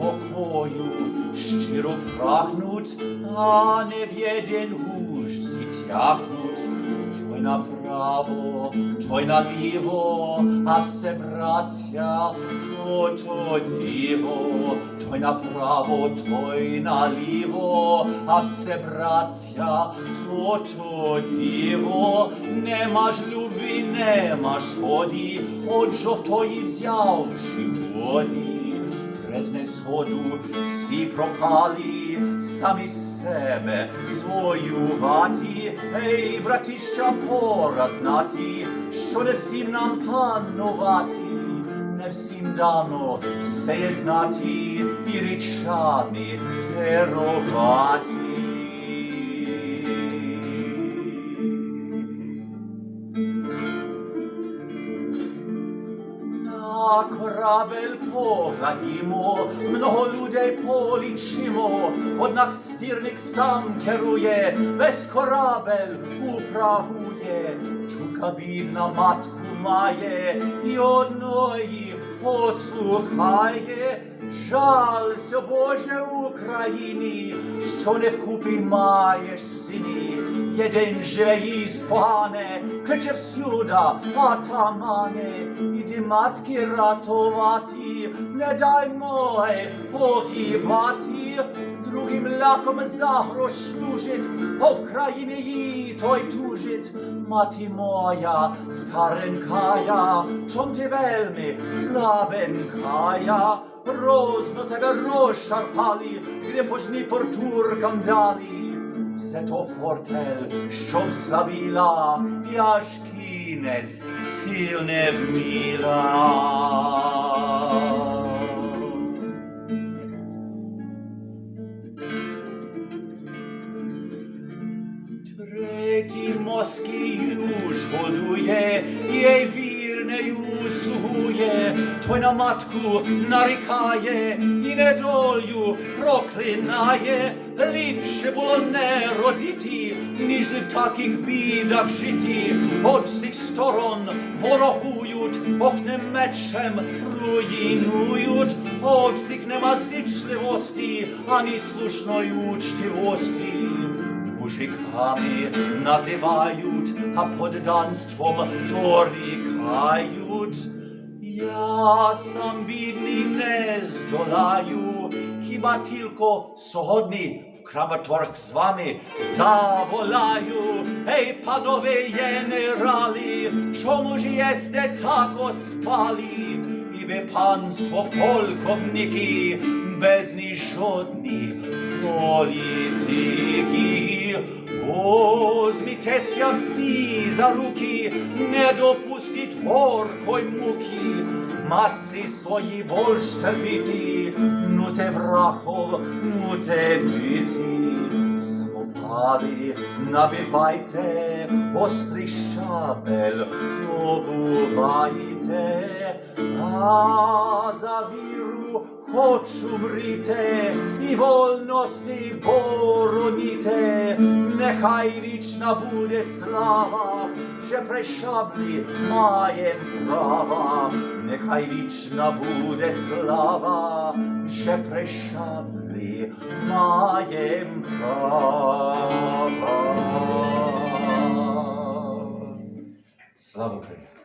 покою, щиро прагнуть, а не в єдин гуж сі тягнуть. Той направо, той наліво, а все браття, то то діво, той направо, той наліво, а все браття, то то діво, нема ж любві, нема ж згоді, от жовтої взявши воді. Презне сходу всі пропали, самі себе звоювати, ей, братіща, пора знати, що не всім нам панувати, не всім дано все є знати і речами керувати. Корабель поглядімо, много людей полічимо, однак стірник сам керує, весь корабель управує, чука бідна матку має, і одної послухає. Жалься, Боже, Україні, що не вкупі маєш сині, єдин живе і спогане, кличе всюда, атамане, іди матки ратувати, не дай моє погибати, другим ляхом за грош служить, по Вкраїні їй той тужить, мати моя старенькая, чом ти вельми слабенькая, розно тебе розшарпали, крепожні портуркам дали. Все то фортель, що слабіла, і кінець сил не вміла. Третій Москію ж годує, їй вірнею слугує, той на матку нарікає і недолю проклинає. Ліпше було не родити, ніж в таких бідах жити. От всіх сторон ворогують, огнем мечем руїнують, от всіх нема зичливості, ані слушної учтивості. Мужиками називають, а подданством дорікають. Я сам бідний не здолаю, хіба тільки сьогодні в Краматорськ з вами заволаю. Ей, панове генерали, чому ж єсте так оспали? І ви панство полковники, без ні жодні політики. О, змітеся всі за руки, не допустіть горкой муки, маці свої больш терпіти, ну те врахов, ну те біти. Самопали набивайте, острий шабель добувайте, а за віру хочу мріте, і вольності бороніте, нехай вічна буде слава, що при шаблі маєм права, нехай вічна буде слава, що при шаблі права. Слава Україні!